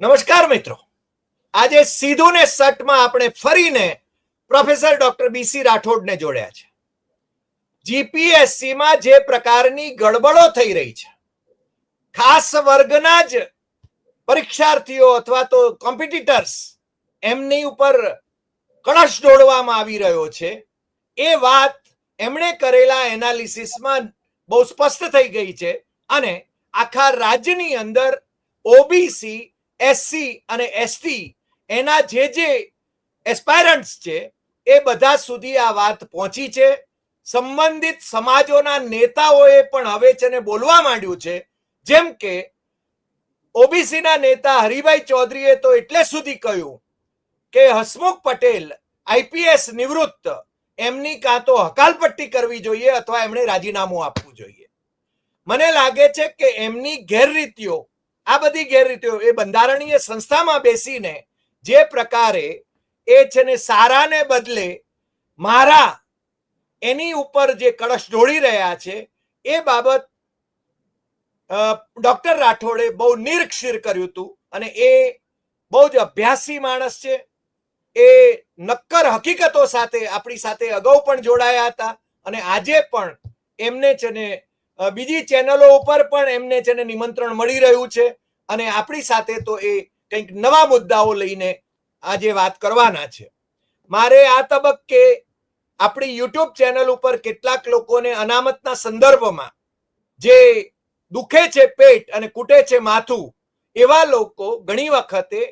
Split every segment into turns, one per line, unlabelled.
નમસ્કાર મિત્રો. આજે સીધું ને સટમાં આપણે ફરીને પ્રોફેસર ડોક્ટર બીસી રાઠોડને જોડ્યા છે. જીપીએસસી માં જે પ્રકારની ગડબડો થઈ રહી છે, ખાસ વર્ગના જ પરીક્ષાર્થીઓ અથવા તો કોમ્પિટિટર્સ એમની ઉપર કળશ દોડવામાં આવી રહ્યો છે. એ વાત એમણે કરેલા એનાલિસિસમાં બહુ સ્પષ્ટ થઈ ગઈ છે અને આખા રાજ્યની અંદર ઓબીસી એસસી અને એસટી એના જે જે એસ્પાયરન્ટ્સ છે, એ બધા સુધી આ વાત પહોંચી છે. સંબંધિત સમાજોના નેતાઓએ પણ હવે છે ને બોલવા માંડ્યું છે. જેમ કે ઓબીસીના નેતા હરિભાઈ ચૌધરીએ તો એટલે સુધી કહ્યું કે હસમુખ પટેલ આઈપીએસ નિવૃત્ત, એમની કાં તો હકાલપટ્ટી કરવી જોઈએ અથવા એમણે રાજીનામું આપવું જોઈએ. મને લાગે છે કે એમની ગેરરીતિઓ આ બધી ગેરરીતિઓ એ બંધારણીય સંસ્થામાં બેસીને જે પ્રકારે એ છે ને સારાને બદલે મારા એની ઉપર જે કળશ ઢોળી રહ્યા છે, એ બાબત ડોક્ટર રાઠોડે બહુ નિરક્ષીર કર્યું હતું અને એ બહુ જ અભ્યાસી માણસ છે. એ નક્કર હકીકતો સાથે આપણી સાથે અગાઉ પણ જોડાયા હતા અને આજે પણ એમને છે ને બીજી ચેનલો ઉપર પણ એમને છે ને નિમંત્રણ મળી રહ્યું છે અને આપણી સાથે તો એ કંઈક નવા મુદ્દાઓ લઈને આજે વાત કરવાના છે. મારે આ તબક્કે આપણી યુટ્યુબ ચેનલ ઉપર કેટલાક લોકોને અનામતના સંદર્ભમાં જે દુખે છે પેટ અને કૂટે છે માથું એવા લોકો ઘણી વખતે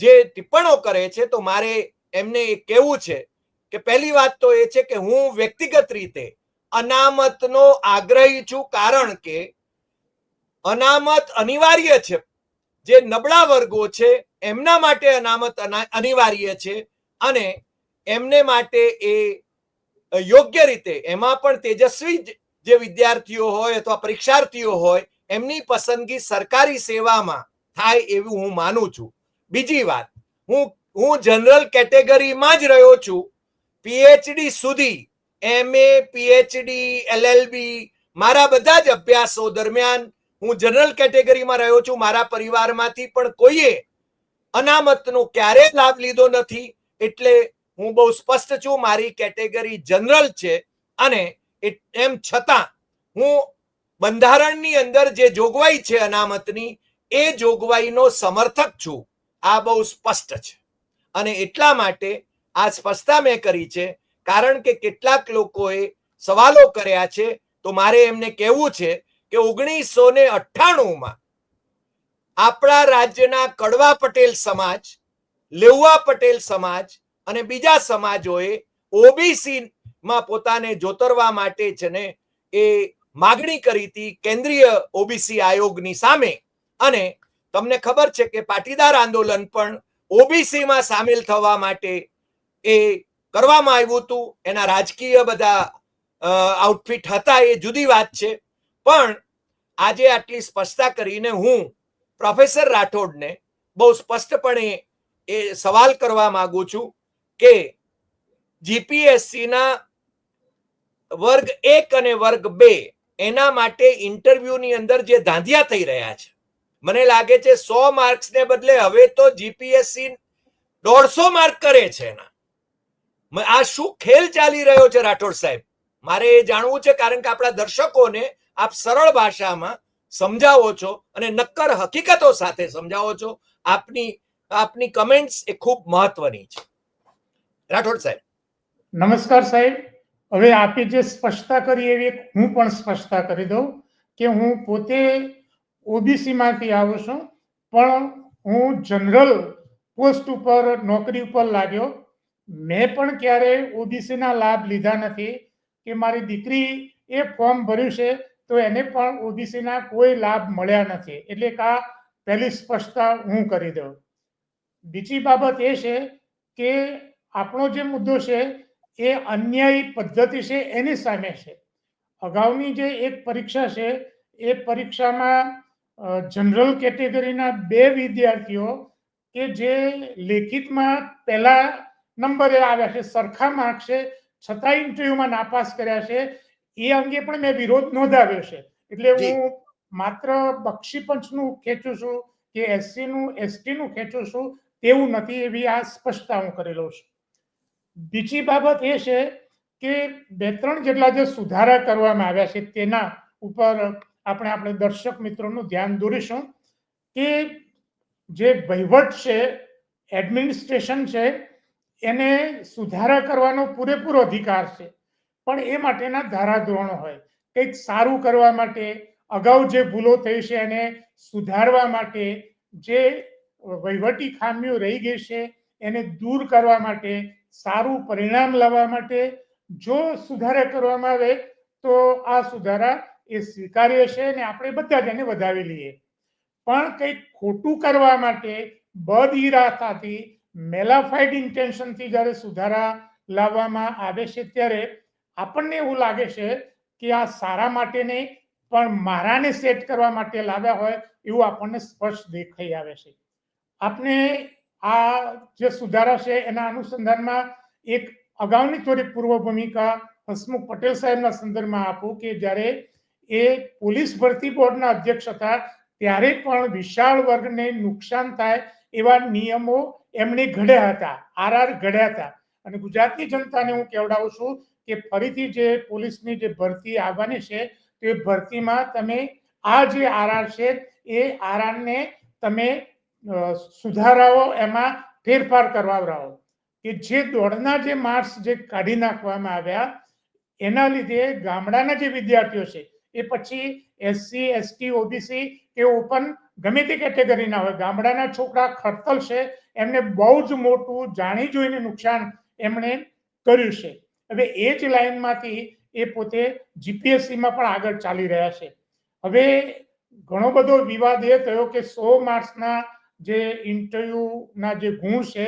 જે ટિપ્પણો કરે છે તો મારે એમને એ કહેવું છે કે પહેલી વાત તો એ છે કે હું વ્યક્તિગત રીતે અનામતનો આગ્રહી છું કારણ કે અનામત અનિવાર્ય છે. જે નબળા વર્ગો છે, એમના માટે અનામત અના- અનિવાર્ય છે અને એમને માટે એ યોગ્ય રીતે, એમાં પણ તેજસ્વી જે વિદ્યાર્થીઓ હોય અથવા પરીક્ષાર્થીઓ હોય, એમની પસંદગી સરકારી સેવામાં થાય એવું હું માનું છું. બીજી વાત, હું હું જનરલ કેટેગરીમાં જ રહ્યો છું. પીએચડી સુધી એમએ પીએચડી એલએલબી મારા બધા જ અભ્યાસો દરમિયાન હું જનરલ કેટેગરીમાં રહ્યો છું. મારા પરિવારમાંથી પણ કોઈએ અનામતનો ક્યારે લાભ લીધો નથી. એટલે હું બહુ સ્પષ્ટ છું, મારી કેટેગરી જનરલ છે. અને એ- એમ છતાં હું બંધારણની અંદર જે જોગવાઈ છે અનામતની, એ જોગવાઈનો સમર્થક છું. આ બહુ સ્પષ્ટ છે. અને એટલા માટે આ સ્પષ્ટતા મેં કરી છે કારણ કે કેટલાક લોકોએ સવાલો કર્યા છે, તો મારે એમને કહેવું છે કે ઓગણીસો ને અઠ્ઠાણુંમાં આપણા રાજ્યના કડવા પટેલ સમાજ લેવા પટેલ સમાજ અને બીજા સમાજોએ ઓબીસી માં પોતાને જોતરવા માટે છે ને એ માગણી કરી હતી કેન્દ્રીય ઓબીસી આયોગની સામે. અને તમને ખબર છે કે પાટીદાર આંદોલન પણ ઓબીસીમાં સામેલ થવા માટે એ કરવામાં આવ્યું હતું. એના રાજકીય બધા આઉટફિટ હતા એ જુદી વાત છે. પણ આજે આટલી સ્પષ્ટતા કરીને હું પ્રોફેસર રાઠોડને બહુ સ્પષ્ટપણે એ સવાલ કરવા માંગુ છું કે જીપીએસસીના વર્ગ એક અને વર્ગ બે એના માટે ઇન્ટરવ્યુની અંદર જે ધાંધિયા થઈ રહ્યા છે. મને લાગે છે સો માર્ક્સને બદલે હવે તો જીપીએસસી દોઢસો માર્ક કરે છે એના. આ શું ખેલ ચાલી રહ્યો છે રાઠોડ સાહેબ? મારે એ જાણવું છે, કારણ કે આપણા દર્શકોને આપ સરળ ભાષામાં સમજાવો છો અને નક્કર હકીકતો સાથે સમજાવો છો. આપની આપની કમેન્ટ્સ એ ખૂબ મહત્વની છે. રાઠોડ સાહેબ.
નમસ્કાર સાહેબ. હવે આપે જે સ્પષ્ટતા કરી એવી હું પણ સ્પષ્ટતા કરી દઉં કે હું પોતે ઓબીસી માંથી આવું છું, પણ હું જનરલ પોસ્ટ ઉપર, નોકરી ઉપર લાગ્યો મેં પણ ક્યારે ઓબીસીના લાભ લીધા નથી કે મારી દીકરી એ ફોર્મ ભર્યું છે, તો એને પણ ઓબીસીના કોઈ લાભ મળ્યા નથી. એટલે આ પહેલી સ્પષ્ટતા હું કરી દઉં. બીજી બાબત એ છે કે આપણો જે મુદ્દો છે એ અન્યાયી પદ્ધતિ છે એની સામે છે. અગાઉની જે એક પરીક્ષા છે, એ પરીક્ષામાં જનરલ કેટેગરીના બે વિદ્યાર્થીઓ કે જે લેખિતમાં પહેલા નંબરે આવ્યા છે સરખા માર્ક છે છતાં ઇન્ટરવ્યુમાં નાપાસ કર્યા છે. એ અંગે પણ મેં વિરોધ નોંધાવ્યો છે. એટલે હું માત્ર બક્ષી પંચનું ખેંચું છું કે એસસી નું એસટી નું ખેંચું છું તેવું નથી એવી આ સ્પષ્ટતા હું કરી લઉં છું. બીજી બાબત એ છે કે બે ત્રણ જેટલા જે સુધારા કરવામાં આવ્યા છે તેના ઉપર આપણે આપણે દર્શક મિત્રોનું ધ્યાન દોરીશું કે જે વહીવટ છે એડમિનિસ્ટ્રેશન છે એને સુધારા કરવાનો પૂરેપૂરો અધિકાર છે. પણ એ માટેના ધારાધોરણો હોય. કંઈક સારું કરવા માટે, અગાઉ જે ભૂલો થઈ છે એને સુધારવા માટે, જે વહીવટી ખામીઓ રહી ગઈ છે એને દૂર કરવા માટે, સારું પરિણામ લાવવા માટે, જો સુધારા કરવામાં આવે, તો આ સુધારા એ સ્વીકાર્ય છે અને આપણે બધા જ એને વધાવી લઈએ. પણ કંઈક ખોટું કરવા માટે બદ ઇરાદાથી મેલાફાઈડ ઇન્ટેન્શનથી જ્યારે સુધારા લાવવામાં આવે છે ત્યારે આપણને એવું લાગે છે કે આ સારા માટે નહીં, પણ મારાને સેટ કરવા માટે લાવ્યા હોય એવું આપણને સ્પષ્ટ દેખાઈ આવે છે. આપણે આ જે સુધારા છે એના અનુસંધાનમાં એક અગાઉની થોડી પૂર્વ ભૂમિકા હસમુખ પટેલ સાહેબના સંદર્ભમાં આપું કે જ્યારે એ પોલીસ ભરતી બોર્ડના અધ્યક્ષ હતા, ત્યારે પણ વિશાળ વર્ગને નુકસાન થાય એવા નિયમો એમણે ઘડ્યા હતા, આરઆર ઘડ્યા હતા. અને ગુજરાતની જનતાને હું કહેવડાવું છું કે ફરીથી જે પોલીસની જે ભરતી આવવાની છે, તે ભરતીમાં તમે આ જે આરઆર છે, એ આરઆરને તમે સુધારાઓ એમાં ફેરફાર કરવાવરાવો કે જે દોડના જે માર્ક્સ જે કાઢી નાખવામાં આવ્યા, એના લીધે ગામડાના જે વિદ્યાર્થીઓ છે, એ પછી એસસી, એસટી, ઓબીસી, કે ઓપન ગમે તે કેટેગરીના હોય, ગામડાના છોકરા ખડતલ છે એમને બહુ જ મોટું જાણી જોઈને નુકસાન એમણે કર્યું છે. હવે એ જ લાઈનમાંથી એ પોતે જીપીએસસીમાં પણ આગળ ચાલી રહ્યા છે. હવે ઘણો બધો વિવાદ એ થયો કે સો માર્ક્સના જે ઇન્ટરવ્યુના જે ગુણ છે,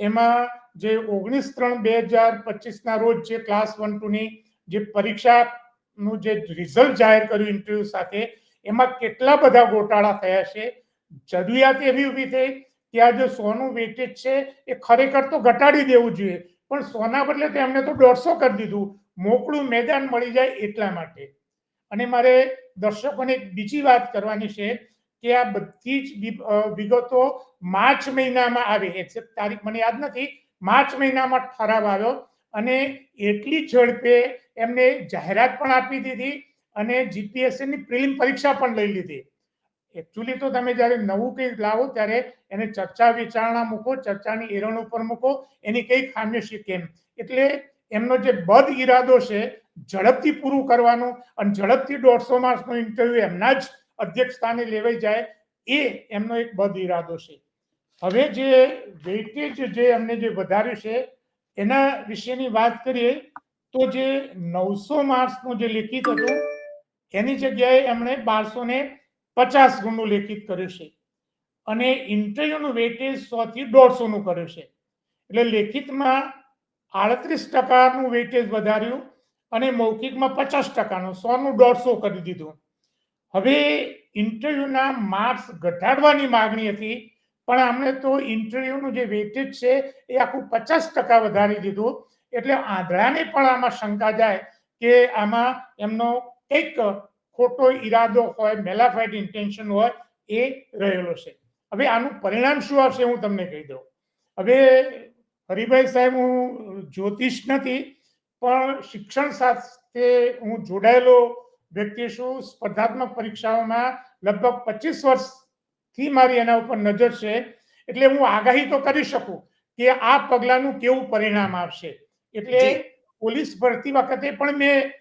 એમાં જે ઓગણીસ ત્રણ બે હજાર પચીસના રોજ જે ક્લાસ વન ટુની જે પરીક્ષાનું જે રિઝલ્ટ જાહેર કર્યું ઇન્ટરવ્યુ સાથે, એમાં કેટલા બધા ગોટાળા થયા છે. જરૂરિયાત એવી ઊભી થઈ કે આ જે સોનું વેટેજ છે, એ ખરેખર તો ઘટાડી દેવું જોઈએ. પણ સોના બદલે તો એમને તો દોઢસો કરી દીધું. મોકળું મેદાન મળી જાય એટલા માટે. અને મારે દર્શકોને એક બીજી વાત કરવાની છે કે આ બધી જ વિગતો માર્ચ મહિનામાં આવી. એક્ઝેક્ટ તારીખ મને યાદ નથી. માર્ચ મહિનામાં ઠરાવ આવ્યો અને એટલી ઝડપે એમને જાહેરાત પણ આપી દીધી અને જીપીએસસીની પ્રિલિમ પરીક્ષા પણ લઈ લીધી. એકચ્યુઅલી તો તમે જ્યારે નવું કંઈક લાવો ત્યારે એને ચર્ચા વિચારણા મૂકો, ચર્ચાની એરણ ઉપર મૂકો, એની કઈ ખામી છે કેમ? એટલે એમનો જે બદ ઈરાદો છે, ઝડપથી પૂરું કરવાનું અને ઝડપથી દોઢસો માર્ક્સનો ઇન્ટરવ્યુ એમના જ અધ્યક્ષ સ્થાને લેવાઈ જાય, એ એમનો એક બદ ઈરાદો છે. હવે જે વેઇટેજ જે એમને જે વધાર્યું છે, એના વિશેની વાત કરીએ, તો જે નવસો માર્ક્સનું જે લેખિત હતું, એની જગ્યાએ એમણે બારસો ને પચાસ ગુણનું લેખિત કર્યું છે. અને ઇન્ટરવ્યુનું વેટેજ સો થી દોઢસો કર્યું છે. એટલે લેખિતમાં આડત્રીસ ટકાનું વેટેજ વધાર્યું અને મૌખિકમાં પચાસ ટકાનું, સોનું દોઢસો કરી દીધું. હવે ઇન્ટરવ્યુના માર્ક્સ ઘટાડવાની માગણી હતી, પણ આમણે તો ઇન્ટરવ્યુનું જે વેટેજ છે એ આખું પચાસ ટકા વધારી દીધું. એટલે આંધળાને પણ આમાં શંકા જાય કે આમાં એમનો કંઈક ખોટો ઈરાદો હોય મેલાફાઇડ ઇન્ટેન્શન હોય એ રહેલો છે. હવે આનું પરિણામ શું આવશે હું તમને કહી દઉં. હવે હરિભાઈ સાહેબ હું જ્યોતિષ નથી પણ શિક્ષણ સાથે હું જોડાયેલો વ્યક્તિ છું. સ્પર્ધાત્મક પરીક્ષાઓમાં લગભગ પચીસ વર્ષથી મારી એના ઉપર નજર છે. એટલે હું આગાહી તો કરી શકું કે આ પગલાંનું કેવું પરિણામ આવશે. એટલે પોલીસ ભરતી વખતે પણ મેં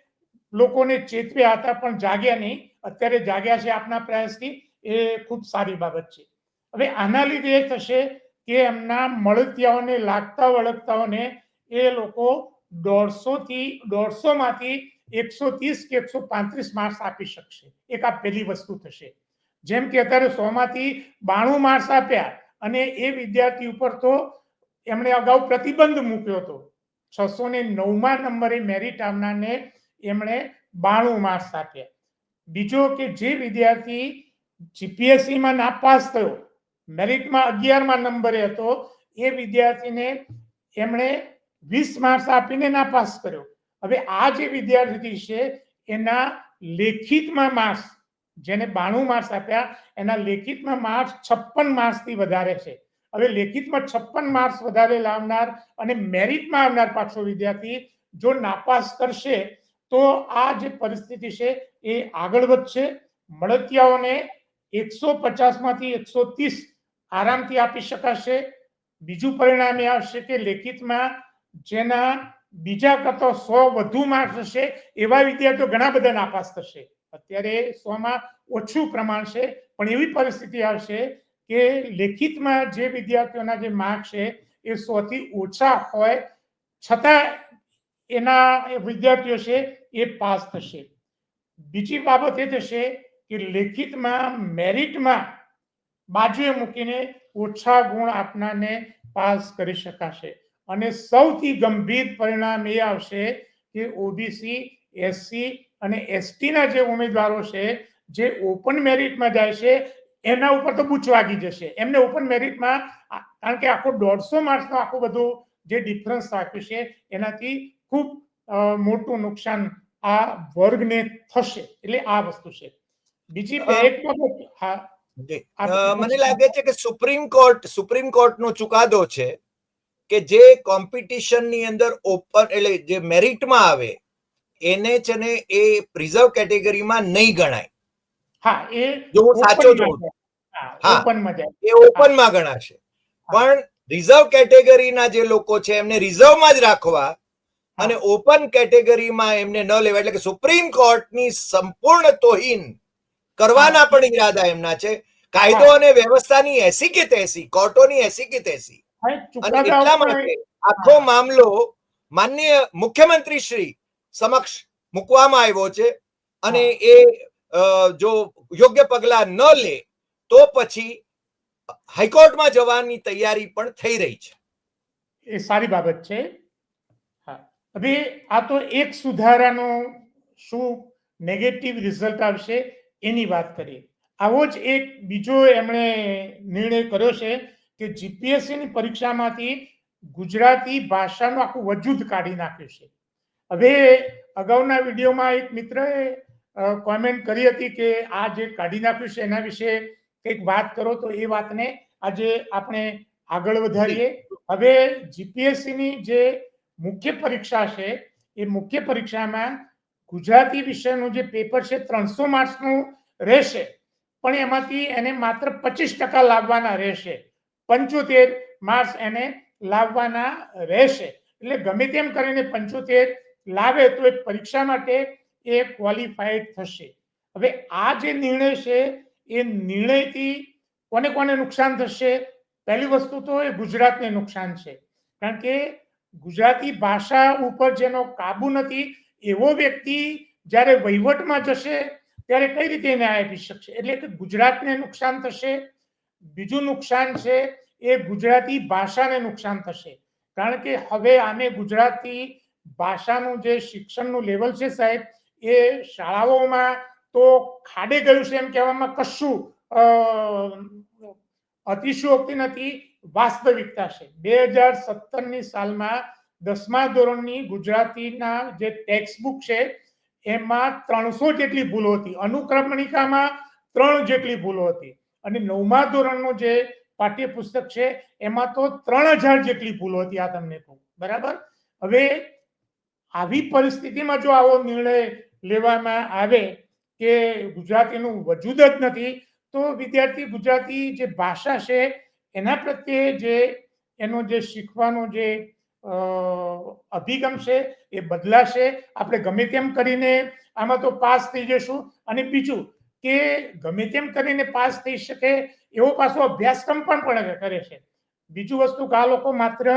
લોકોને ચેતવ્યા હતા, પણ જાગ્યા નહીં. અત્યારે જાગ્યા છે આપના પ્રયાસથી. એ ખૂબ સારી બાબત છે. હવે આના લીધે એ થશે કે એમના મળતિયાઓને, લાગતા વળગતાઓને એ લોકો દોઢસોથી, દોઢસોમાંથી એકસો ત્રીસ કે એકસો પાંત્રીસ માર્ક્સ આપી શકશે. એક આ પહેલી વસ્તુ થશે. જેમ કે અત્યારે સોમાંથી બાણું માર્ક્સ આપ્યા અને એ વિદ્યાર્થી ઉપર તો એમણે અગાઉ પ્રતિબંધ મૂક્યો હતો. છસો ને નવમા નંબરે મેરિટ આવનારને એમણે બાણું માર્ક્સ આપ્યા બીજો કે જે વિદ્યાર્થી જીપીએસસીમાં નાપાસ થયો, મેરિટમાં અગિયારમાં નંબરે હતો, એ વિદ્યાર્થીને એમણે વીસ માર્ક્સ આપીને નાપાસ કર્યો. હવે આ જે વિદ્યાર્થી છે, એના લેખિતમાં માર્ક્સ, જેને બાણું માર્ક્સ આપ્યા, એના લેખિતમાં માર્ક્સ છપ્પન માર્ક્સથી વધારે છે. હવે લેખિતમાં છપ્પન માર્ક્સ વધારે લાવનાર અને મેરિટમાં આવનાર પાછો વિદ્યાર્થી જો નાપાસ કરશે તો આ જે પરિસ્થિતિ છે એ આગળ વધશે. મળતિયાઓને એકસો પચાસમાંથી એકસો ત્રીસ આરામથી આપી શકાશે. બીજું પરિણામ એ આવશે કે લેખિતમાં જેના બીજા કરતા સો વધુ માર્ક્સ હશે, એવા વિદ્યાર્થીઓ ઘણા બધા નાપાસ થશે. અત્યારે સોમાં ઓછું પ્રમાણ છે, પણ એવી પરિસ્થિતિ આવશે કે લેખિતમાં જે વિદ્યાર્થીઓના જે માર્ક છે એ સો થી ઓછા હોય. છતાં એના વિદ્યાર્થીઓ છે એ પાસ થશે. બીજી બાબત એ થશે કે લેખિતમાં, મેરિટમાં બાજુએ મૂકીને ઓછા ગુણ આપનારને પાસ કરી શકાશે. અને સૌથી ગંભીર પરિણામ એ આવશે કે ઓબીસી એસસી અને એસટીના જે ઉમેદવારો છે, જે ઓપન મેરિટમાં જાય છે, એના ઉપર તો બૂચ વાગી જશે. એમને ઓપન મેરિટમાં કારણ કે આખો દોઢસો માર્ક્સનો આખું બધું જે ડિફરન્સ રાખ્યું છે, એનાથી ખૂબ મોટું નુકસાન આ વર્ગને થશે એટલે આ વસ્તુ છે. બીજી એક બધું
મને લાગે છે કે સુપ્રીમ કોર્ટ સુપ્રીમ કોર્ટનો ચુકાદો છે કે જે કોમ્પિટિશનની અંદર ઓપન એટલે જે મેરિટમાં આવે એને છે ને એ પ્રિઝર્વ કેટેગરીમાં નહીં ગણાય.
હા એ
જો સાચો જોઉં
હા
હા.
માં જાય.
એ ઓપનમાં ગણાશે. પણ રિઝર્વ કેટેગરીના જે લોકો છે એમને રિઝર્વમાં જ રાખવા અને ઓપન કેટેગરીમાં એમને ન લેવા એટલે કે સુપ્રીમ કોર્ટની સંપૂર્ણ તોહીન કરવાના પણ ઈરાદા એમના છે. કાયદો અને વ્યવસ્થાની એસી કે તેસી કોર્ટોની એસી કે તેસી. અને એટલા માટે આખો મામલો માન્ય મુખ્યમંત્રી શ્રી સમક્ષ મૂકવામાં આવ્યો છે. અને એ જો યોગ્ય પગલા ન લે તો પછી હાઈકોર્ટમાં જવાની તૈયારી પણ થઈ રહી છે.
એ સારી બાબત છે. હવે આ તો એક સુધારાનો શું નેગેટિવ રિઝલ્ટ આવશે એની વાત કરીએ. આવો જ એક બીજો એમણે નિર્ણય કર્યો છે કે જીપીએસસીની પરીક્ષામાંથી ગુજરાતી ભાષાનું આખું વજૂદ કાઢી નાખ્યું છે. હવે અગાઉના વિડીયોમાં એક મિત્રએ કોમેન્ટ કરી હતી કે આ જે કાઢી નાખ્યું છે એના વિશે કંઈક વાત કરો તો એ વાતને આજે આપણે આગળ વધારીએ. હવે જીપીએસસીની જે મુખ્ય પરીક્ષા છે, એ મુખ્ય પરીક્ષામાં ગુજરાતી વિષયનું જે પેપર છે, ત્રણસો માર્ક્સનું રહેશે. પણ એમાંથી એને માત્ર પચીસ ટકા લાવવાના રહેશે. પંચોતેર માર્ક્સ એને લાવવાના રહેશે. એટલે ગમે તેમ કરીને પંચોતેર લાવે તો એ પરીક્ષા માટે એ ક્વોલિફાઈડ થશે. હવે આ જે નિર્ણય છે, એ નિર્ણયથી કોને કોને નુકસાન થશે? પહેલી વસ્તુ તો એ ગુજરાતને નુકસાન છે. કારણ કે ગુજરાતી ભાષા ઉપર જેનો કાબુ નથી, એવો વ્યક્તિ જ્યારે વહીવટમાં જશે, ત્યારે કઈ રીતે ન્યાય આપી શકશે? એટલે કે ગુજરાતને નુકસાન થશે, બીજું નુકસાન છે, એ ગુજરાતી ભાષાને નુકસાન થશે. કારણ કે હવે આને ગુજરાતી ભાષાનું જે શિક્ષણનું લેવલ છે સાહેબ, એ શાળાઓમાં તો ખાડે ગયું છે એમ કહેવામાં કશું અતિશયોક્તિ નથી. વાસ્તવિકતા છે. બે હજાર સત્તરની સાલમાં દસમા ધોરણની ગુજરાતીના જે ટેક્સ્ટ બુક છે, એમાં ત્રણસો જેટલી ભૂલો હતી. અનુક્રમણિકામાં ત્રણ જેટલી ભૂલો હતી. અને નવમા ધોરણનું જે પાઠ્યપુસ્તક છે, એમાં તો ત્રણ હજાર જેટલી ભૂલો હતી, આ તમને કહું. બરાબર? હવે આવી પરિસ્થિતિમાં જો આવો નિર્ણય લેવામાં આવે કે ગુજરાતીનું વજૂદ જ નથી, તો વિદ્યાર્થી ગુજરાતી જે ભાષા છે એના પ્રત્યે જે એનો જે શીખવાનો જે અભિગમ છે એ બદલાશે. આપણે ગમે તેમ કરીને આમાં તો પાસ થઈ જશું. અને બીજું કે ગમે તેમ કરીને પાસ થઈ શકે એવો પાછો અભ્યાસક્રમ પણ કરે છે. બીજું વસ્તુ કે આ લોકો માત્ર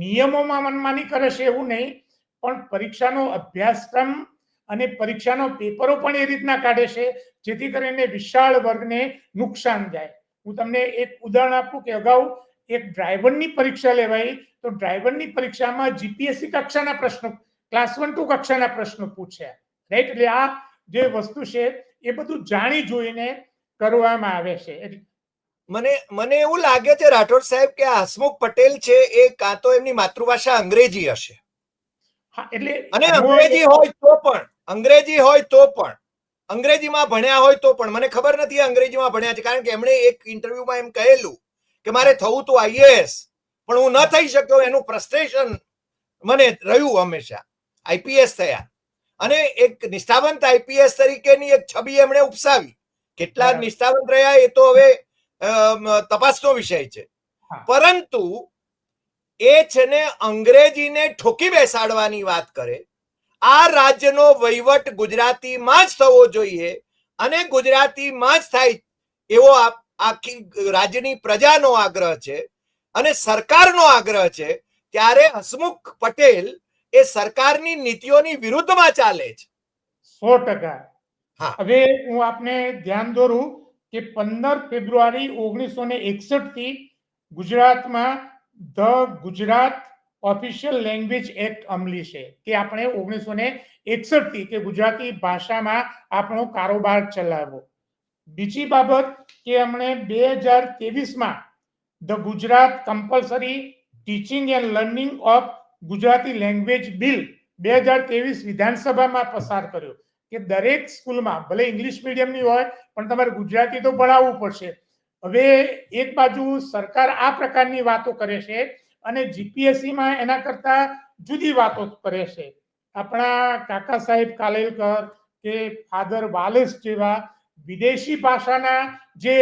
નિયમોમાં મનમાની કરે છે એવું નહીં, પણ પરીક્ષાનો અભ્યાસક્રમ અને પરીક્ષાનો પેપરો પણ એ રીતના કાઢે છે, જેથી કરીને વિશાળ વર્ગને નુકસાન જાય. હું તમને એક ઉદાહરણ આપું કે અગાઉ એક ડ્રાઈવરની પરીક્ષા લેવાઈ તો ડ્રાઈવરની પરીક્ષામાં જીપીએસસી કક્ષાના પ્રશ્નો ક્લાસ વન ટુ કક્ષાના પ્રશ્નો પૂછ્યા. રાઈટ એટલે આ જે વસ્તુ છે એ બધું જાણી જોઈને કરવામાં આવે છે.
મને મને એવું લાગે છે રાઠોડ સાહેબ કે હસમુખ પટેલ છે એ કાં તો એમની માતૃભાષા અંગ્રેજી હશે.
હા એટલે
અને અંગ્રેજી હોય તો પણ અંગ્રેજી હોય તો પણ અંગ્રેજીમાં ભણ્યા હોય તો પણ મને ખબર નથી અંગ્રેજીમાં ભણ્યા છે કારણ કે એમણે એક ઇન્ટરવ્યુમાં એમ કહેલું કે મારે થવું તો આઈએએસ પણ હું ન થઈ શક્યો એનું ફ્રસ્ટ્રેશન મને રહ્યું હંમેશા. આઈપીએસ થયા. અને એક નિષ્ઠાવંત આઈપીએસ તરીકેની એક છબી એમણે ઉપસાવી. કેટલા. નિષ્ઠાવંત રહ્યા એ તો હવે તપાસનો વિષય છે. પરંતુ એ છે ને અંગ્રેજીને ઠોકી બેસાડવાની વાત કરે આ રાજ્યનો વહીવટ ગુજરાતીમાં જ થવો જોઈએ અને ગુજરાતીમાં જ થાય એવો આખી રાજ્યની પ્રજાનો આગ્રહ છે અને સરકારનો આગ્રહ છે ત્યારે હસમુખ પટેલ એ સરકારની નીતિઓની વિરુદ્ધમાં ચાલે છે
સો ટકા
હા.
હવે હું આપને ધ્યાન દોરું કે પંદર ફેબ્રુઆરી ઓગણીસો ને એકસઠથી ગુજરાતમાં the Gujarat official language act અમલી છે, કે આપણે ઓગણીસો ને એકસઠથી કે ગુજરાતી ભાષામાં આપણો કારોબાર ચલાવવો. બીજી બાબત કે અમને બે હજાર ત્રેવીસમાં the Gujarat compulsory teaching and learning of Gujarati language bill બે હજાર ત્રેવીસ વિધાનસભામાં પસાર કર્યો. કે દરેક સ્કૂલમાં, ભલે ઇંગ્લિશ મીડિયમની હોય, પણ તમારે ગુજરાતી તો ભણાવવું પડશે. હવે એક બાજુ સરકાર આ પ્રકારની વાતો કરે છે અને જીપીએસસીમાં એના કરતા જુદી વાતો કરે છે આપણા કાકા સાહેબ કાલેલકર કે ફાધર વાલેસ જેવા વિદેશી ભાષાના જે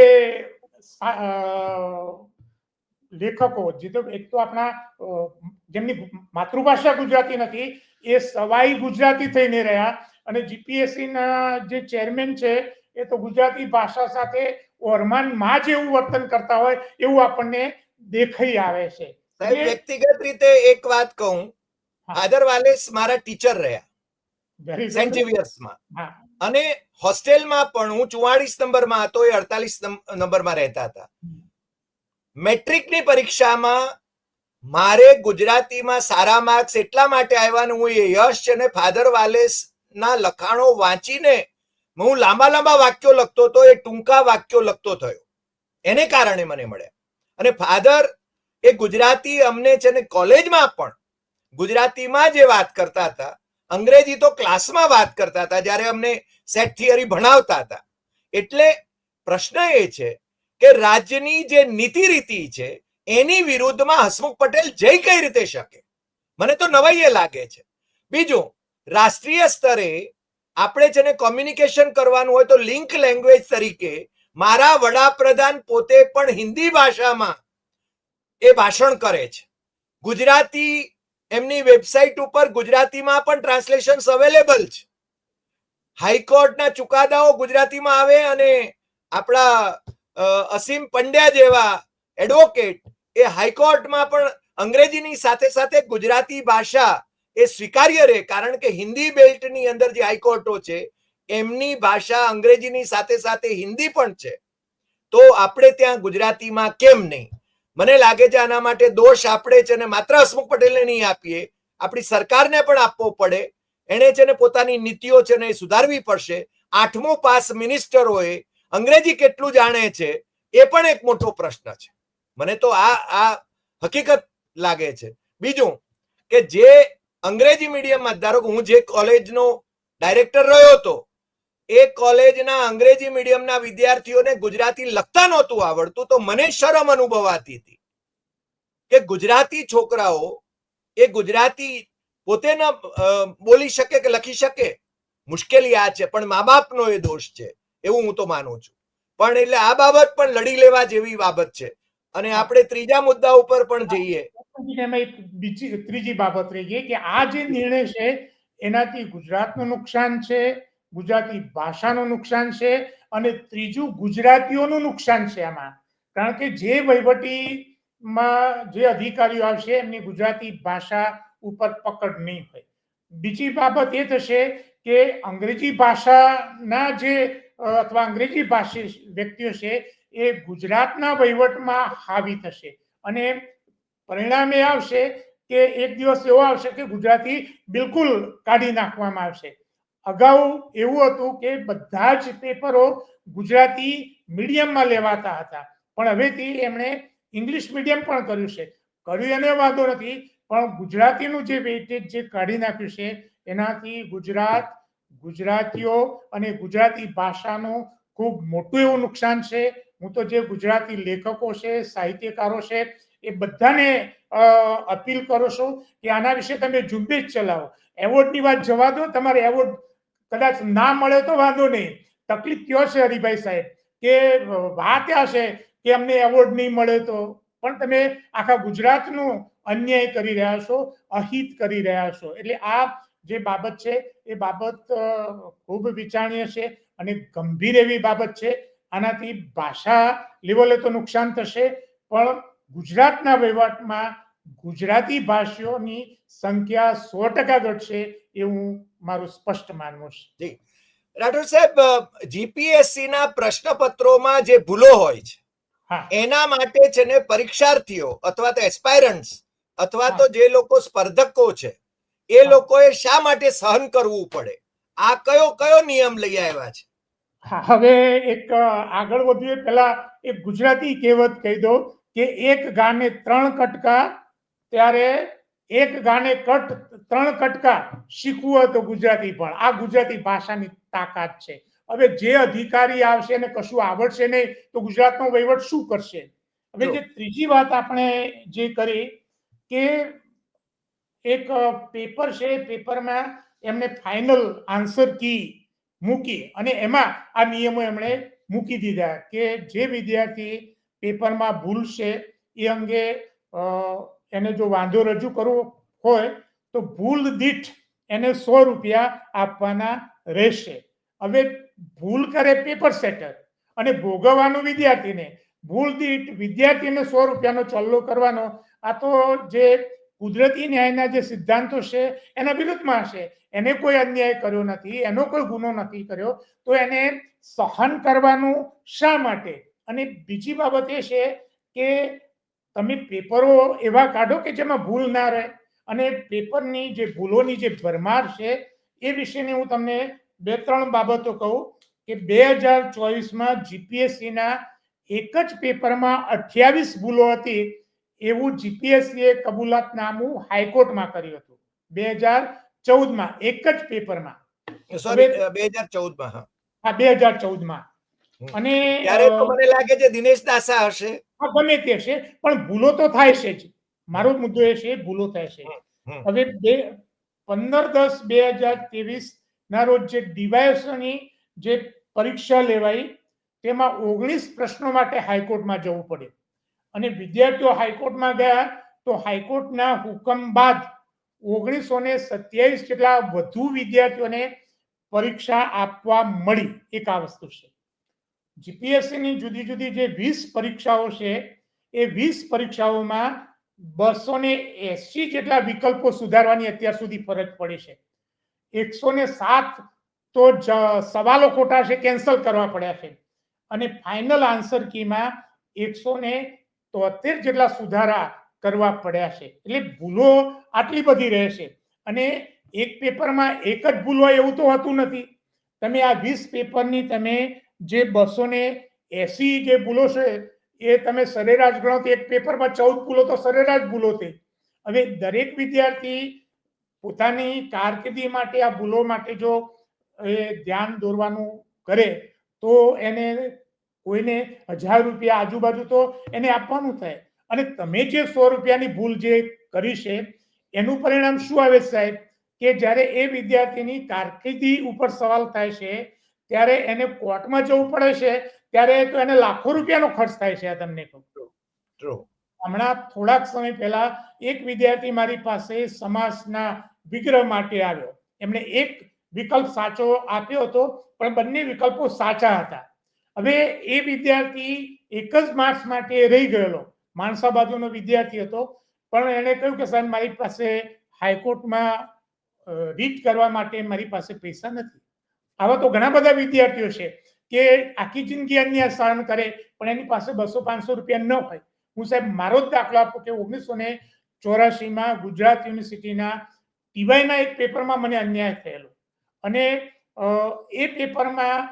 લેખકો, જે તો એક તો આપણા જેમની માતૃભાષા ગુજરાતી નથી, એ સવાઈ ગુજરાતી થઈને રહ્યા અને જીપીએસસીના જે ચેરમેન છે, એ તો ગુજરાતી ભાષા સાથે ઓરમાનમાં એવું વર્તન કરતા હોય એવું આપણને દેખાઈ આવે છે.
સાહેબ વ્યક્તિગત રીતે એક વાત કહું.
હા.
આદર વાલેસ મારા ટીચર રહ્યા. સેન્ટ ઝેવિયર્સમાં અને હોસ્ટેલમાં પણ હું ચુવાળીસ નંબરમાં હતો એ અડતાલીસ નંબરમાં રહેતા હતા. મેટ્રિકની પરીક્ષામાં મારે ગુજરાતીમાં સારા માર્ક્સ એટલા માટે આવ્યા ને હું એ યશ છે અને ફાધર વાલેસ ના લખાણો વાંચીને હું લાંબા લાંબા વાક્યો લખતો હતો એ ટૂંકા વાક્યો લખતો થયો. એને કારણે મને મળ્યા. અને ફાધર એ ગુજરાતી અમને છે ને કોલેજમાં પણ ગુજરાતીમાં જે વાત કરતા હતા, અંગ્રેજી તો ક્લાસમાં વાત કરતા હતા, જ્યારે અમને સેટ થિયરી ભણાવતા હતા. એટલે પ્રશ્ન એ છે કે રાજ્યની જે નીતિ રીતિ છે, એની વિરુદ્ધમાં હસમુખ પટેલ જઈ કઈ રીતે શકે? મને તો નવાઈએ લાગે છે. બીજું, રાષ્ટ્રીય સ્તરે આપણે છે ને કોમ્યુનિકેશન કરવાનું હોય તો લિંક લેંગ્વેજ તરીકે મારા વડાપ્રધાન પોતે પણ હિન્દી ભાષામાં એ ભાષણ કરે છે. ગુજરાતી એમની વેબસાઇટ ઉપર ગુજરાતીમાં પણ ટ્રાન્સલેશન્સ અવેલેબલ છે. હાઈકોર્ટના ચુકાદાઓ ગુજરાતીમાં આવે અને આપણા અસીમ પંડ્યા જેવા એડવોકેટ એ હાઈકોર્ટમાં પણ અંગ્રેજીની સાથે સાથે ગુજરાતી ભાષા એ સ્વીકાર્ય રહે. કારણ કે હિન્દી બેલ્ટની અંદર જે હાઈકોર્ટો છે, એમની ભાષા અંગ્રેજીની સાથે સાથે હિન્દી પણ છે. તો આપણે ત્યાં ગુજરાતીમાં કેમ નહીં? મને લાગે છે આના માટે દોષ આપણે છે ને માત્ર હસમુખ પટેલને નહીં આપીએ, આપણી સરકારને પણ આપવો પડે. એણે છે ને પોતાની નીતિઓ છે ને એ સુધારવી પડશે. આઠમો પાસ મિનિસ્ટરોએ અંગ્રેજી કેટલું જાણે છે એ પણ એક મોટો પ્રશ્ન છે. મને તો આ આ હકીકત લાગે છે. બીજું કે જે અંગ્રેજી મીડિયમમાં, ધારો હું જે કોલેજનો ડાયરેક્ટર રહ્યો હતો એ કોલેજના અંગ્રેજી મીડિયમના વિદ્યાર્થીઓને ગુજરાતી લખતા નહોતું આવડતું, તો મને શરમ અનુભવાતી હતી કે ગુજરાતી છોકરાઓ, એ ગુજરાતી પોતે ન બોલી શકે કે લખી શકે? મુશ્કેલી આ છે, પણ મા બાપનો એ દોષ છે, એવું હું તો માનું છું. પણ એટલે આ બાબત પણ લડી લેવા જેવી બાબત છે. અને આપણે ત્રીજા મુદ્દા ઉપર પણ જઈએ.
બીજી, ત્રીજી બાબત રહી ગઈ કે આ જે નિર્ણય છે, એનાથી ગુજરાતનું નુકસાન છે ગુજરાતી ભાષાનું નુકસાન છે અને ત્રીજું ગુજરાતીઓનું નુકસાન છે આમાં. કારણ કે જે વહીવટીમાં જે અધિકારીઓ આવશે, એમની ગુજરાતી ભાષા ઉપર પકડ નહીં હોય. બીજી બાબત એ થશે કે અંગ્રેજી ભાષાના જે, અથવા અંગ્રેજી ભાષી વ્યક્તિઓ છે, એ ગુજરાતના વહીવટમાં હાવી થશે. અને પરિણામ આવશે કે એક દિવસ એવો આવશે કે ગુજરાતી બિલકુલ કાઢી નાખવામાં આવશે. અગાઉ એવું હતું કે બધા જ પેપરો ગુજરાતી મીડિયમમાં લેવાતા હતા. પણ હવેથી એમણે ઇંગ્લિશ મીડિયમ પણ કર્યું છે. કર્યું એને વાંધો નથી, પણ ગુજરાતીનું જે વેઇટેજ જે કાઢી નાખ્યું છે, એનાથી ગુજરાત, ગુજરાતીઓ અને ગુજરાતી ભાષાનું ખૂબ મોટું એવું નુકસાન છે. હું તો જે ગુજરાતી લેખકો છે, સાહિત્યકારો છે, એ બધાને અપીલ કરું છું કે આના વિશે તમે ઝુંબેશ ચલાવો. એવોર્ડની વાત જવા દો, તમારે એવોર્ડ કદાચ ના મળે તો વાંધો નહીં. તકલીફ કયો છે હરિભાઈ સાહેબ? કે વાત આ છે? કે અમને એવોર્ડ નહીં મળે તો? પણ તમે આખા ગુજરાતનું અન્યાય કરી રહ્યા છો, અહિત કરી રહ્યા છો. એટલે આ જે બાબત છે, એ બાબત ખૂબ વિચારણીય છે અને ગંભીર એવી બાબત છે. આનાથી ભાષા લેવલે તો નુકસાન થશે, પણ ગુજરાતના વહીવટમાં ગુજરાતી ભાષીઓની સંખ્યા સો ટકા ઘટશે એવું મારું સ્પષ્ટ માનવું છે.
રાઠોડ સાહેબ જીપીએસસી ના પ્રશ્નપત્રોમાં જે ભૂલો હોય છે એના માટે છે ને પરીક્ષાર્થીઓ અથવા તો એસ્પાયરન્ટ્સ અથવા તો જે લોકો સ્પર્ધકો છે એ લોકોએ શા માટે સહન કરવું પડે? આ કયો કયો નિયમ લઈ આવ્યા છે?
હવે એક આગળ વધીએ. પહેલા એક ગુજરાતી કહેવત કહી દો કે એક ગાને ત્રણ કટકા ત્યારે એક ગાને કટ ત્રણ કટકા શીખવું હોય તો ગુજરાતી પણ. આ ગુજરાતી ભાષાની તાકાત છે. હવે જે અધિકારી આવશે એને કશું આવડશે નહીં તો ગુજરાતનો વહીવટ શું કરશે? હવે
જે
ત્રીજી વાત આપણે જે કરી કે એક પેપર છે પેપરમાં એમને ફાઇનલ આન્સર કી મૂકી અને એમાં આ નિયમો એમણે મૂકી દીધા કે જે વિદ્યાર્થી પેપરમાં ભૂલશે એ અંગે અ, એને જો વાંધો રજૂ કરવો હોય, તો ભૂલ દીઠ એને સો રૂપિયા આપવાના રહેશે. હવે ભૂલ કરે પેપર સેટર અને ભોગવવાનું વિદ્યાર્થીને, ભૂલ દીઠ વિદ્યાર્થીને સો રૂપિયાનો ચલ્લો કરવાનો, આ તો જે કુદરતી ન્યાયના જે સિદ્ધાંતો છે, એના વિરુદ્ધમાં હશે. એને કોઈ અન્યાય કર્યો નથી, એનો કોઈ ગુનો નથી કર્યો, તો એને સહન કરવાનું શા માટે? અને બીજી બાબત એ છે કે તમે પેપરો એવા કાઢો કે જેમાં ભૂલ ના રહે. અને પેપરની જે ભૂલોની જે ભરમાર છે એ વિશેની હું તમને બે ત્રણ બાબતો કહું કે બે હજાર ચોવીસમાં જીપીએસસીના એક જ પેપરમાં અઠ્યાવીસ ભૂલો હતી એવું જીપીએસસીએ કબૂલાતનામું હાઈકોર્ટમાં કર્યું હતું. બે હજાર ચૌદમાં એક જ પેપરમાં.
સોરી બે હજાર ચૌદમાં હા
બે હજાર ચૌદમાં. અને
ત્યારે તો મને લાગે છે દિનેશ દાસા હશે.
હા, ગમે તે હશે પણ ભૂલો તો થાય છે જ. મારો મુદ્દો એ છે ભૂલો થાય છે. હવે બે પંદર દસ બે હજાર ત્રેવીસ ના રોજ જે ડીવાયસની જે પરીક્ષા લેવાઈ તેમાં ઓગણીસ પ્રશ્નો માટે હાઈકોર્ટમાં જવું પડ્યું અને વિદ્યાર્થીઓ હાઈકોર્ટમાં ગયા તો હાઈકોર્ટના હુકમ બાદ ઓગણીસો ને સત્યાવીસ જેટલા વધુ વિદ્યાર્થીઓને પરીક્ષા આપવા મળી. એક આ વસ્તુ છે. જીપીએસસીની જુદી જુદી જે વીસ પરીક્ષાઓ છે, એ વીસ પરીક્ષાઓમાં બસો ને એસી જેટલા વિકલ્પો સુધારવાની અત્યાર સુધી ફરજ પડી છે. એકસો ને સાત તો સવાલો ખોટા છે, કેન્સલ કરવા પડ્યા છે. અને ફાઇનલ આન્સર કીમાં એકસો ને તોતેર જેટલા સુધારા કરવા પડ્યા છે. એટલે ભૂલો આટલી બધી રહેશે. અને એક પેપરમાં એક જ ભૂલ હોય એવું તો હોતું નથી. તમે આ વીસ પેપરની તમે જે બસો ને એસી જે ભૂલો છે, એ તમે સરેરાશ ગણો તો એક પેપરમાં ચૌદ ભૂલો તો સરેરાશ ભૂલો છે. હવે દરેક વિદ્યાર્થી પોતાની કારકિર્દી માટે, આ ભૂલો માટે જો, એ ધ્યાન દોરવાનું કરે, તો એને કોઈને હજાર રૂપિયા આજુબાજુ તો એને આપવાનું થાય. અને તમે જે સો રૂપિયાની ભૂલ જે કરી છે, એનું પરિણામ શું આવે સાહેબ? કે જ્યારે એ વિદ્યાર્થીની કારકિર્દી ઉપર સવાલ થાય છે ત્યારે એને કોર્ટમાં જવું પડે છે ત્યારે તો એને લાખો રૂપિયાનો ખર્ચ થાય છે આ તમને કહું
ટ્રુ
હમણાં થોડાક સમય પહેલા એક વિદ્યાર્થી મારી પાસે સમાસના વિગ્રહ માટે આવ્યો. એમણે એક વિકલ્પ સાચો આપ્યો હતો પણ બંને વિકલ્પો સાચા હતા. હવે એ વિદ્યાર્થી એક જ માર્ક્સ માટે રહી ગયેલો. માણસા બાજુનો વિદ્યાર્થી હતો પણ એણે કહ્યું કે સાહેબ મારી પાસે હાઈકોર્ટમાં રીટ કરવા માટે મારી પાસે પૈસા નથી. આવા તો ઘણા બધા વિદ્યાર્થીઓ છે કે આખી જિંદગી અન્ય સહન કરે, પણ એની પાસે બસો પાંચસો રૂપિયા ન હોય. હું સાહેબ મારો જ દાખલો આપું કે ઓગણીસો ને ચોરાશીમાં ગુજરાત યુનિવર્સિટીના ટીવાયના એક પેપરમાં મને અન્યાય થયેલો. અને એ પેપરમાં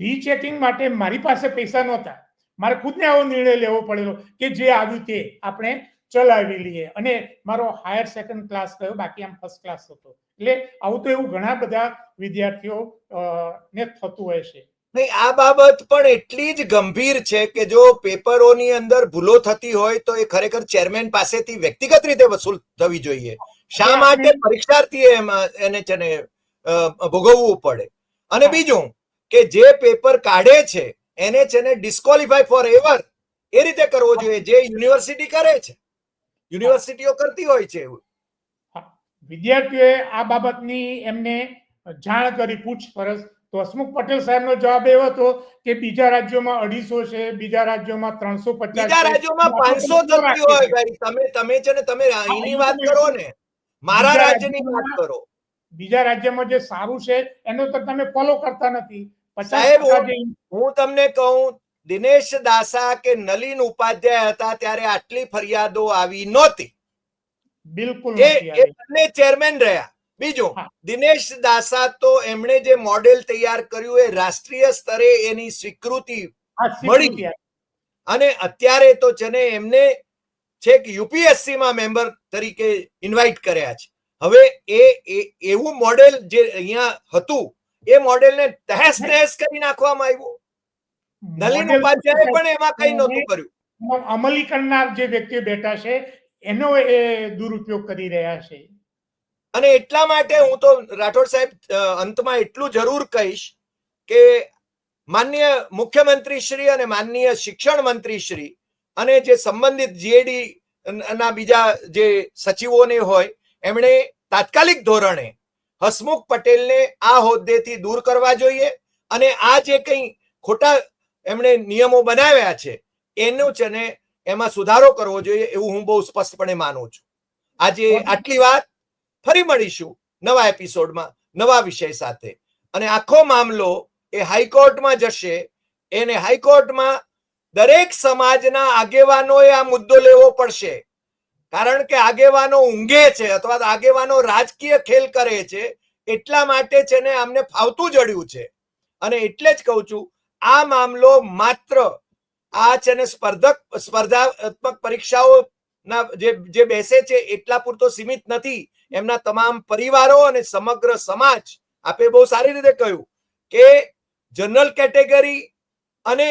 રીચેકિંગ માટે મારી પાસે પૈસા નહોતા. મારે ખુદને આવો નિર્ણય લેવો પડેલો કે જે આવ્યું તે આપણે ચલાવી લઈએ. અને મારો હાયર સેકન્ડ ક્લાસ થયો, બાકી આમ ફર્સ્ટ ક્લાસ હતો. એટલે આવું તો એવું ઘણા બધા વિદ્યાર્થીઓ ને થતું હોય છે.
નહીં આ બાબત પણ એટલી જ ગંભીર છે કે જો પેપરોની અંદર ભૂલો થતી હોય તો એ ખરેખર ચેરમેન પાસેથી વ્યક્તિગત રીતે વસૂલ થવી જોઈએ. શા માટે પરીક્ષાર્થીએ એમાં એને છે ને ભોગવવું પડે? અને બીજું કે જે પેપર કાઢે છે એને છે ને ડિસ્કોલિફાય ફોર એવર એ રીતે કરવો જોઈએ જે યુનિવર્સિટી કરે છે. યુનિવર્સિટીઓ કરતી હોય છે એવું.
વિદ્યાર્થીઓએ આ બાબતની એમને જાણ કરી પૂછપરછ. તો હસમુખ પટેલ સાહેબનો જવાબ એવો હતો કે બીજા રાજ્યોમાં અઢીસો છે બીજા રાજ્યોમાં ત્રણસો પચાસ
બીજા રાજ્યોમાં પાંચસો થતી હોય ભાઈ. તમે તમે છે ને તમે એની વાત કરો ને. મારા રાજ્યની વાત કરો.
બીજા રાજ્યમાં જે સારું છે એનો તો તમે ફોલો કરતા નથી.
સાહેબ, હું તમને કહું દિનેશ દાસા કે નલિન ઉપાધ્યાય હતા ત્યારે આટલી ફરિયાદો આવી નહોતી.
બિલકુલ
એ. બંને ચેરમેન રહ્યા. બીજું દિનેશ દાસા તો એમણે જે મોડેલ તૈયાર કર્યું એ રાષ્ટ્રીય સ્તરે એની સ્વીકૃતિ મળી. અને અત્યારે તો છે એમને છેક યુપીએસસી માં મેમ્બર તરીકે ઇન્વાઇટ કર્યા છે. હવે એ એ- એવું મોડેલ જે અહીંયા હતું એ મોડેલને તહેસ નહેસ કરી નાખવામાં આવ્યું. નલિન ઉપાધ્યાય પણ એમાં કઈ નહોતું કર્યું.
અમલી કરનાર જે વ્યક્તિઓ બેઠા છે એનો એ દુરુપયોગ કરી રહ્યા છે.
અને એટલા માટે હું તો રાઠોડ સાહેબ અંતમાં એટલું જરૂર કહીશ કે માનનીય મુખ્યમંત્રી શ્રી અને માનનીય શિક્ષણ મંત્રી શ્રી અને જે સંબંધિત જીએડી ના બીજા જે સચિવોને હોય, એમણે તાત્કાલિક ધોરણે હસમુખ પટેલને આ હોદ્દેથી દૂર કરવા જોઈએ અને આ જે કંઈ ખોટા એમણે નિયમો બનાવ્યા છે, એનું છે ને એમાં સુધારો કરવો જોઈએ એવું હું બહુ સ્પષ્ટપણે માનું છું. આજે આટલી વાત ફરી મળીશું નવા એપિસોડમાં નવા વિષય સાથે. અને આખો મામલો એ હાઈકોર્ટમાં જશે. એને હાઈકોર્ટમાં દરેક સમાજના આગેવાનોએ આ મુદ્દો લેવો પડશે. કારણ કે આગેવાનો ઊંઘે છે અથવા આગેવાનો રાજકીય ખેલ કરે છે એટલા માટે છે ને અમને ફાવતું જડ્યું છે. અને એટલે જ કહું છું આ મામલો માત્ર આ છે ને સ્પર્ધક, સ્પર્ધાત્મક પરીક્ષાઓ ના જે જે બેસે છે એટલા પૂરતો સીમિત નથી. એમના તમામ પરિવારો અને સમગ્ર સમાજ આપે બહુ સારી રીતે કહ્યું કે જનરલ કેટેગરી અને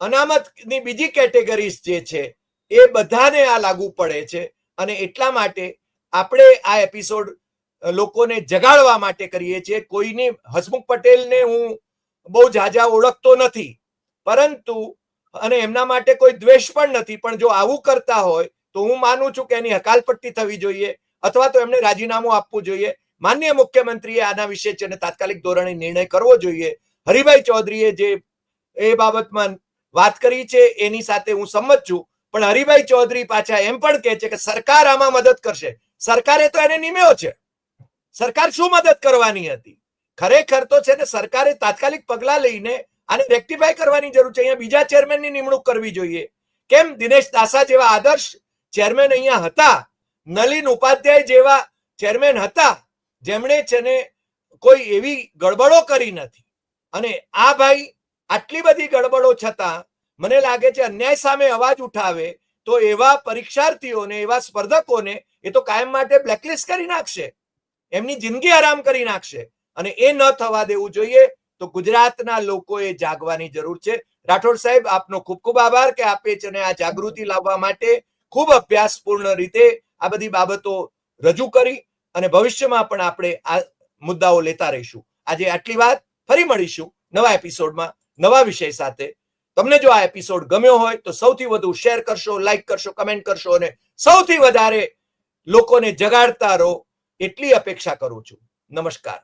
અનામતની બીજી કેટેગરીઝ જે છે એ બધાને આ લાગુ પડે છે અને એટલા માટે આપણે આ એપિસોડ લોકોને જગાડવા માટે કરીએ છીએ. કોઈની હસમુખ પટેલને હું બહુ જાજા ઓળખતો નથી. પરંતુ અને એમના માટે કોઈ દ્વેષ પણ નથી, પણ જો આવું કરતા હોય, તો હું માનું છું કે એની હકાલપટ્ટી થવી જોઈએ, અથવા તો એમને રાજીનામું આપવું જોઈએ. માન્ય મુખ્યમંત્રીએ આના વિશે છે તાત્કાલિક ધોરણે નિર્ણય કરવો જોઈએ. હરિભાઈ ચૌધરીએ જે એ બાબતમાં વાત કરી છે, એની સાથે હું સંમત છું. પણ હરિભાઈ ચૌધરી પાછા એમ પણ કહે છે કે સરકાર આમાં મદદ કરશે. સરકારે તો એને નિમ્યો છે. સરકાર શું મદદ કરવાની હતી? ખરેખર તો છે ને, સરકારે તાત્કાલિક પગલા લઈને આને રેક્ટિફાય કરવાની જરૂર છે. અહીંયા બીજા ચેરમેનની નિમણૂક કરવી જોઈએ. કેમ? દિનેશ દાસા જેવા આદર્શ ચેરમેન અહીંયા હતા. નલિન ઉપાધ્યાય જેવા ચેરમેન હતા. જેમણે છે કોઈ એવી ગડબડો કરી નથી. અને આ ભાઈ આટલી બધી ગડબડો છતાં મને લાગે છે અન્યાય સામે અવાજ ઉઠાવે તો એવા પરીક્ષાર્થીઓને, એવા સ્પર્ધકોને એ તો કાયમ માટે બ્લેકલિસ્ટ કરી નાખશે. એમની જિંદગી આરામ કરી નાખશે. અને એ ન થવા દેવું જોઈએ. તો ગુજરાતના લોકોએ જાગવાની જરૂર છે. રાઠોડ સાહેબ, આપનો ખૂબ ખૂબ આભાર કે આપે છે અને આ જાગૃતિ લાવવા માટે ખૂબ અભ્યાસપૂર્ણ રીતે આ બધી બાબતો રજૂ કરી અને ભવિષ્યમાં પણ આપણે આ મુદ્દાઓ લેતા રહીશું. આજે આટલી વાત, ફરી મળીશું નવા એપિસોડમાં નવા વિષય સાથે. તમને જો આ એપિસોડ ગમ્યો હોય તો સૌથી વધુ શેર કરશો, લાઈક કરશો, કમેન્ટ કરશો અને સૌથી વધારે લોકોને જગાડતા રહો. એટલી અપેક્ષા કરું છું. નમસ્કાર.